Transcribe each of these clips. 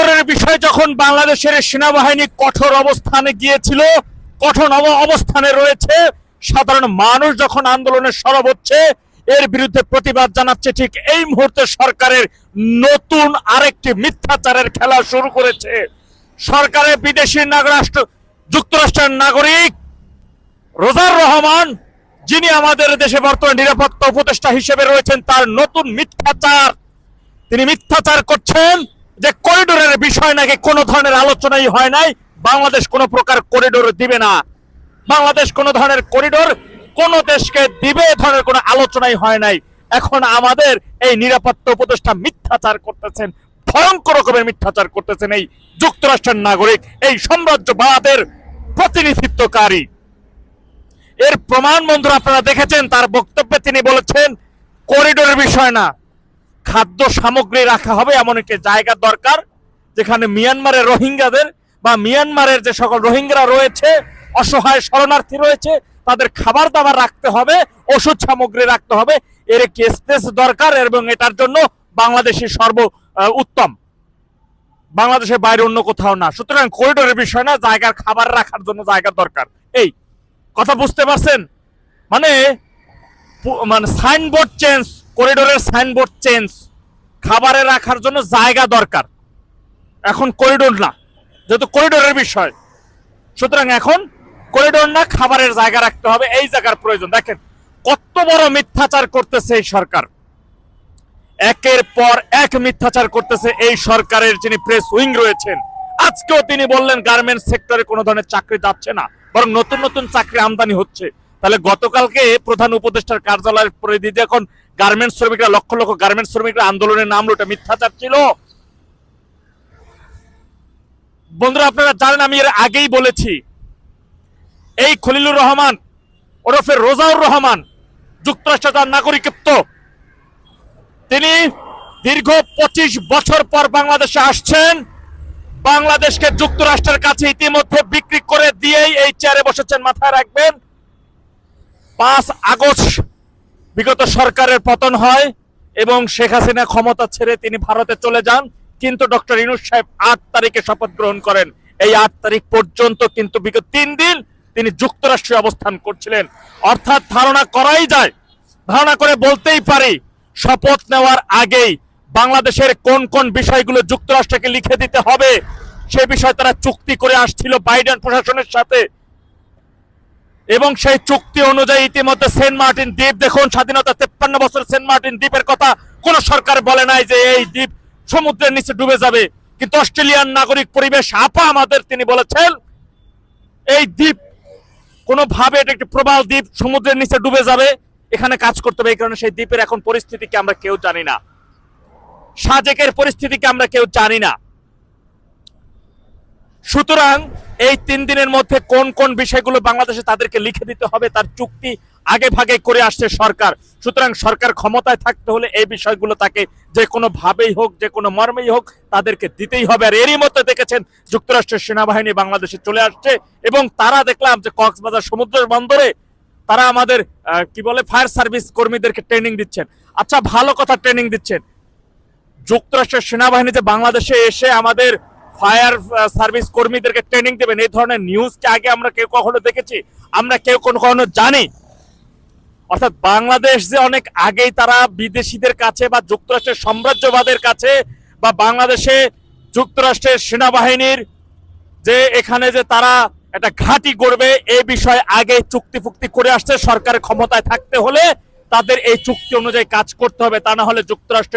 করিডোরের বিষয়ে যখন বাংলাদেশের সেনাবাহিনী কঠোর অবস্থানে গিয়েছিল, কঠোর অব- অবস্থানে রয়েছে, সাধারণ মানুষ যখন আন্দোলনে সরব হচ্ছে, এর বিরুদ্ধে প্রতিবাদ জানাচ্ছে, ঠিক এই মুহূর্তে সরকারের নতুন আরেকটি মিথ্যাচারের খেলা শুরু করেছে। সরকারের বিদেশি নাগরাষ্ট্র, যুক্তরাষ্ট্রের নাগরিক রোজার রহমান, যিনি আমাদের দেশে বর্তমান নিরাপত্তা উপদেষ্টা হিসেবে রয়েছেন, তার নতুন মিথ্যাচার। তিনি মিথ্যাচার করছেন যে করিডোরের বিষয় নাকি কোনো ধরনের আলোচনাই হয় নাই? বাংলাদেশ কোনো প্রকার করিডোর দিবে না। বাংলাদেশ কোনো ধরনের করিডোর কোন দেশকে দিবে ধরনের কোনো আলোচনাই হয় নাই। এখন আমাদের এই নিরাপত্তা উপদেষ্টা মিথ্যাচার করতেছেন, ভয়ঙ্কর রকমের মিথ্যাচার করতেছেন এই যুক্তরাষ্ট্রের নাগরিক, এই সাম্রাজ্যবাদের প্রতিনিধিত্বকারী। এর প্রমাণ বন্ধুরা আপনারা দেখেছেন, তার বক্তব্যে তিনি বলেছেন, করিডোরের বিষয় না। খাদ্য সামগ্রী রাখা হবে, এমন একটি জায়গা দরকার, যেখানে মিয়ানমারের রোহিঙ্গাদের বা মিয়ানমারের যে সকল রোহিঙ্গারা রয়েছে, অসহায় শরণার্থী রয়েছে, তাদের খাবার দাবার রাখতে হবে, ওষুধ সামগ্রী রাখতে হবে। এর একটি স্পেস দরকার এবং এটার জন্য বাংলাদেশি সর্ব উত্তম। বাংলাদেশের বাইরে অন্য কোথাও না। সুতরাং করিডোরের বিষয় না, জায়গার খাবার রাখার জন্য জায়গা দরকার। এই, কথা বুঝতে পারছেন? মানে মানে সাইনবোর্ড চেঞ্জ করিডোরের সাইনবোর্ড চেঞ্জ খাবারে রাখার জন্য জায়গা দরকার। এখন করিডোর না, যেহেতু করিডোরের বিষয়। সুতরাং এখন করিডোর না, খাবারের জায়গা রাখতে হবে, এই জায়গার প্রয়োজন। দেখেন, কত বড় মিথ্যাচার করতেছে এই সরকার। একের পর এক মিথ্যাচার করতেছে এই সরকারের যিনি প্রেস উইং রয়েছেন। আজকেও তিনি বললেন গার্মেন্টস সেক্টরে কোনো ধরনের চাকরি যাচ্ছে না, বরং নতুন নতুন চাকরি আমদানি হচ্ছে। তাহলে গতকালকে প্রধান উপদেষ্টার কার্যালয়ের পরিধি এখন গার্মেন্টস শ্রমিকরা, লক্ষ লক্ষ গার্মেন্টস শ্রমিকরা আন্দোলনের নামলো এটা মিথ্যাচার ছিল। বন্ধুরা, আপনারা জানেন আমি এর আগেই বলেছি, এই খলিলুর রহমান, ওরফে রোজাউর রহমান যুক্তরাষ্ট্র তার নাগরিকত্ব, তিনি দীর্ঘ পঁচিশ বছর পর বাংলাদেশে আসছেন। বাংলাদেশকে যুক্তরাষ্ট্রের কাছে ইতিমধ্যে বিক্রি করে দিয়েই এই চেয়ারে বসেছেন, মাথায় রাখবেন। পাঁচ আগস্ট বিগত সরকারের পতন হয় এবং শেখ হাসিনা ক্ষমতা ছেড়ে তিনি ভারতে চলে যান, কিন্তু ডক্টর ইনুস সাহেব আট তারিখে শপথ গ্রহণ করেন। এই আট তারিখ পর্যন্ত কিন্তু বিগত তিন দিন তিনি যুক্তরাষ্ট্রে অবস্থান করছিলেন। অর্থাৎ ধারণা করাই যায়, ধারণা করে বলতেই পারি, শপথ নেওয়ার আগেই বাংলাদেশের কোন কোন বিষয়গুলো যুক্তরাষ্ট্রকে লিখে দিতে হবে, সে বিষয়ে তারা চুক্তি করে আসছিল বাইডেন প্রশাসনের সাথে। এবং সেই চুক্তি অনুযায়ী ইতিমধ্যে সেন্ট মার্টিন দ্বীপ, দেখুন, স্বাধীনতা তেপ্পান্ন বছর সেন্ট মার্টিন দ্বীপের কথা কোন সরকার বলে নাই যে এই দ্বীপ সমুদ্রের নিচে ডুবে যাবে। কিন্তু অস্ট্রেলিয়ান নাগরিক পরিবেশ আপা আমাদের তিনি বলেছেন, এই দ্বীপ, কোনোভাবে এটা একটি প্রবাল দ্বীপ, সমুদ্রের নিচে ডুবে যাবে, এখানে কাজ করতে হবে, এই কারণে সেই দ্বীপের এখন পরিস্থিতিকে আমরা কেউ জানি না। সাজেকের পরিস্থিতিকে আমরা কেউ জানি না। সুতরাং এই তিন দিনের মধ্যে কোন কোন বিষয়গুলো বাংলাদেশে তাদেরকে লিখে দিতে হবে তার চুক্তি আগে ভাগে করে আসছে সরকার। সুতরাং সরকার ক্ষমতায় থাকতে হলে এই বিষয়গুলো তাকে যে কোনো ভাবেই হোক, যে কোনো মর্মেই হোক তাদেরকে দিতেই হবে। আর এরই মধ্যে দেখেছেন যুক্তরাষ্ট্রের সেনাবাহিনী বাংলাদেশে চলে আসছে এবং তারা দেখলাম যে কক্সবাজার সমুদ্র বন্দরে তারা আমাদের কি বলে, ফায়ার সার্ভিস কর্মীদেরকে ট্রেনিং দিচ্ছেন। আচ্ছা ভালো কথা, ট্রেনিং দিচ্ছেন। যুক্তরাষ্ট্রের সেনাবাহিনী যে বাংলাদেশে এসে আমাদের ফায়ার সার্ভিস কর্মীদেরকে ট্রেনিং দেবেন। এই ধরনের নিউজ কি আগে আমরা কেউ কখনো দেখেছি, আমরা কেউ কোনো কখনো জানি। অর্থাৎ বাংলাদেশ যে অনেক আগেই তারা বিদেশিদের কাছে বা যুক্তরাষ্ট্রের সাম্রাজ্যবাদের কাছে বা বাংলাদেশে যুক্তরাষ্ট্রের সেনাবাহিনীর যে এখানে যে তারা একটা ঘাঁটি করবে এই বিষয়ে আগে চুক্তি ফুক্তি করে আসছে। সরকারের ক্ষমতায় থাকতে হলে তাদের এই চুক্তি অনুযায়ী কাজ করতে হবে। তা না হলে যুক্তরাষ্ট্র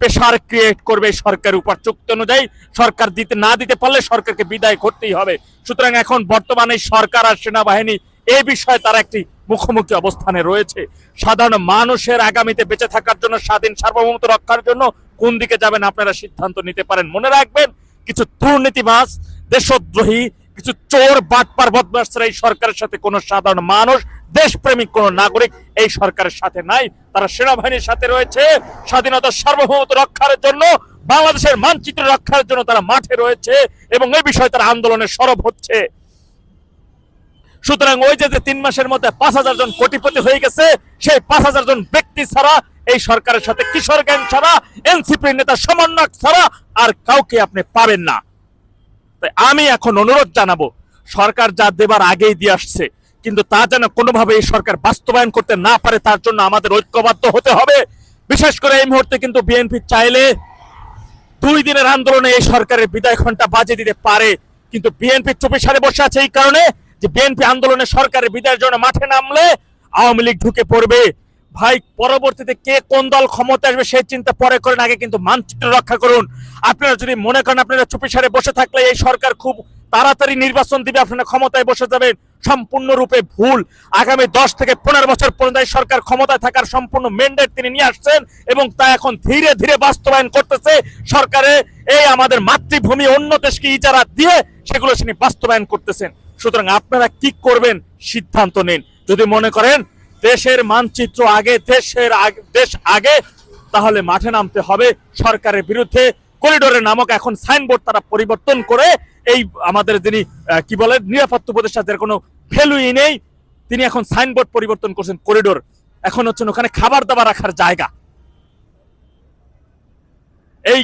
প্রেশার ক্রিয়েট করবে এই সরকারের উপর। চুক্তি অনুযায়ী সরকার দিতে না দিতে পারলে সরকারকে বিদায় করতেই হবে। সুতরাং এখন বর্তমানে সরকার আর সেনাবাহিনী এই বিষয়ে তারা একটি মুখোমুখি অবস্থানে রয়েছে। সাধারণ মানুষের আগামীতে বেঁচে থাকার জন্য, স্বাধীন সার্বভৌমত্ব রক্ষার জন্য কোন দিকে যাবেন আপনারা সিদ্ধান্ত নিতে পারেন? মনে রাখবেন, কিছু দুর্নীতিবাজ, দেশদ্রোহী, কিছু চোর, বাটপার বদমাসরা এই সরকারের সাথে কোনো সাধারণ মানুষ দেশপ্রেমিক কোন নাগরিক এই সরকারের সাথে নাই। তারা সেনাবাহিনীর সাথে রয়েছে। স্বাধীনতার সার্বভৌমত্ব রক্ষার জন্য, বাংলাদেশের মানচিত্র রক্ষার জন্য তারা মাঠে রয়েছে এবং এই বিষয়ে তারা আন্দোলনে সরব হচ্ছে। সুতরাং ওই যে তিন মাসের মধ্যে পাঁচ হাজার জন কোটিপতি হয়ে গেছে, সেই পাঁচ হাজার জন ব্যক্তি ছাড়া, এই সরকারের সাথে কিশোর গ্যাং ছাড়া এনসিপি নেতা সমন্বয়ক ছাড়া আর কাউকে আপনি পাবেন না। তাই আমি এখন অনুরোধ জানাব, সরকার যা দেবার আগেই দিয়ে আসছে কিন্তু তা যেন কোনোভাবে এই সরকার বাস্তবায়ন করতে না পারে, তার জন্য আমাদের ঐক্যবদ্ধ হতে হবে। বিশেষ করে এই মুহূর্তে কিন্তু বিএনপি চাইলে দুই দিনের আন্দোলনে এই সরকারের বিদায় ঘণ্টা বাজে দিতে পারে। কিন্তু বিএনপি চুপি সারে বসে আছে এই কারণে যে বিএনপি আন্দোলনে সরকারের বিদায়ের জন্য মাঠে নামলে আওয়ামী লীগ ঢুকে পড়বে। ভাই, পরবর্তীতে কে কোন দল ক্ষমতা আসবে সেই চিন্তা পরে করেন। আগে কিন্তু মানচিত্র রক্ষা করুন। আপনারা যদি মনে করেন আপনারা চুপি সারে বসে থাকলে এই সরকার খুব তাড়াতাড়ি নির্বাচন দিবে, আপনারা ক্ষমতায় বসে যাবেন। সম্পূর্ণরূপে ভুল। আগামী দশ থেকে পনেরো বছর পর্যন্ত সরকার ক্ষমতায় থাকার সম্পূর্ণ মেন্ডেট তিনি নিয়ে আসছেন এবং তা এখন ধীরে ধীরে বাস্তবায়ন করতেছে। সরকারে এই আমাদের মাতৃভূমি অন্য দেশকে ইজারা দিয়ে সেগুলো তিনি বাস্তবায়ন করতেছেন। সুতরাং আপনারা কি করবেন? সিদ্ধান্ত নিন। যদি মনে করেন দেশের মানচিত্র আগে, দেশের দেশ আগে, তাহলে মাঠে নামতে হবে। সরকারের বিরুদ্ধে করিডোরের নামক এখন সাইনবোর্ড তারা পরিবর্তন করে এই আমাদের যিনি কি বলে, নিরাপত্তা উপদেষ্টা, যার কোনো ভ্যালুই নেই, তিনি এখন সাইনবোর্ড পরিবর্তন করছেন করিডোর এখন হচ্ছেন ওখানে খাবার দাবার রাখার জায়গা। এই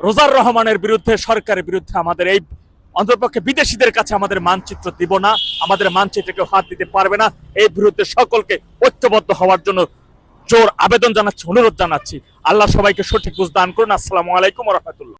রোজার রহমানের বিরুদ্ধে, সরকারের বিরুদ্ধে আমাদের এই অন্তর্পক্ষে বিদেশিদের কাছে আমাদের মানচিত্র দিব না, আমাদের মানচিত্রে কেউ হাত দিতে পারবে না। এই বিরুদ্ধে সকলকে ঐক্যবদ্ধ হওয়ার জন্য জোর আবেদন জানাচ্ছি, অনুরোধ জানাচ্ছি। আল্লাহ সবাইকে সঠিক বুঝ দান করুন। আসসালামু আলাইকুম রহমতুল্লাহ।